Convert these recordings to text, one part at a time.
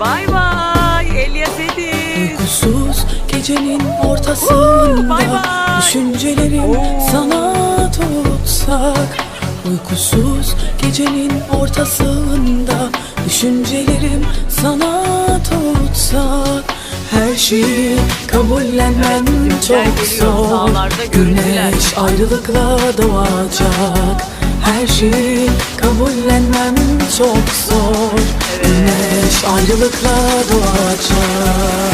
Bay bay Elias Edis. Uykusuz gecenin ortasında bay bay. Düşüncelerim Oo. sana tutsak Uykusuz gecenin ortasında Düşüncelerim sana tutsak Her şeyi kabullenmem bizimkiler çok geliyor, zor sağlarda görüntüler. Güneş ayrılıkla doğacak Her şeyi kabullenmem çok zor Güneş ayrılıkla doğacak Devlerin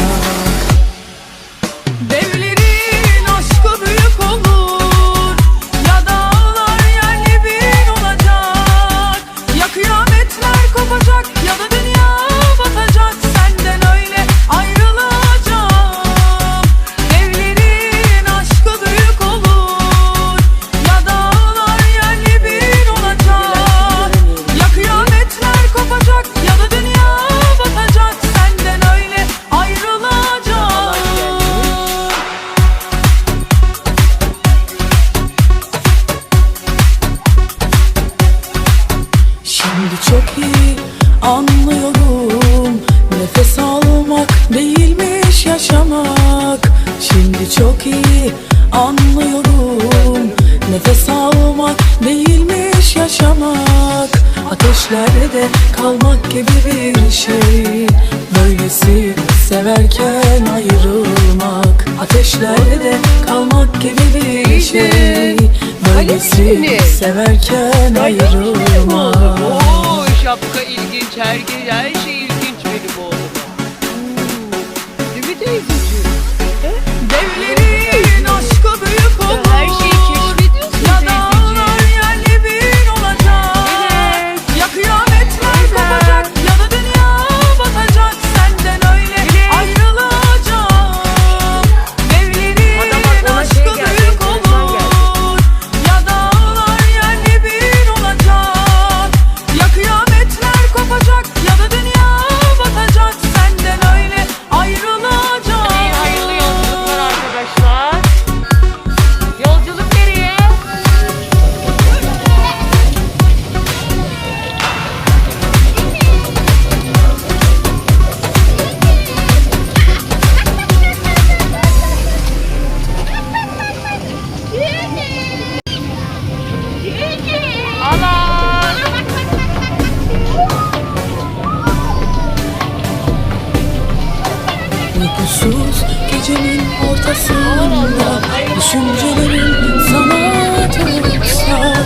Nefes almak değilmiş yaşamak. Şimdi çok iyi anlıyorum. Nefes almak değilmiş yaşamak. Ateşlerde kalmak gibi bir şey. Böylesi severken ayrılmak. Ateşlerde kalmak gibi bir şey. Böylesi severken ayrılmak. Oo, şapka ilginç, her, her şey Uykusuz gecenin ortasında Düşüncelerim sana tutsak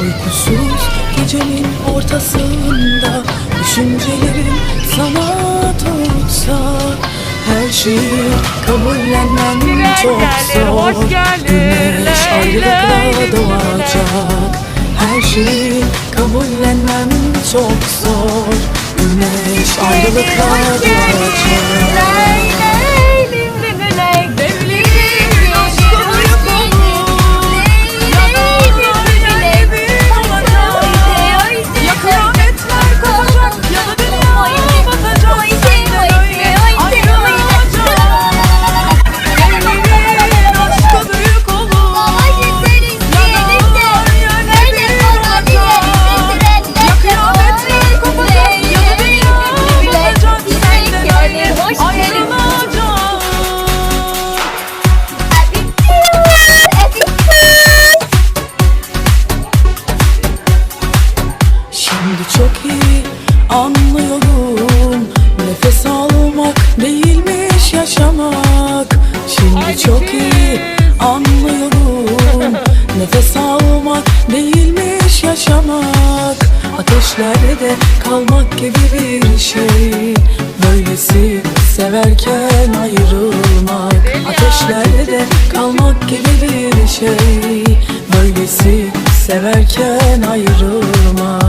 Uykusuz gecenin ortasında Düşüncelerim sana tutsak Her şeyi kabullenmem Tren çok zor. Güneş ayrılıkla doğacak. Her şeyi kabullenmem çok zor. Güneş ayrılıkla doğacak anlıyorum. Nefes almak değilmiş yaşamak. Şimdi çok iyi anlıyorum. Nefes almak değilmiş yaşamak. Ateşlerde kalmak gibi bir şey. Böylesi severken ayrılmak. Ateşlerde kalmak gibi bir şey. Böylesi severken ayrılmak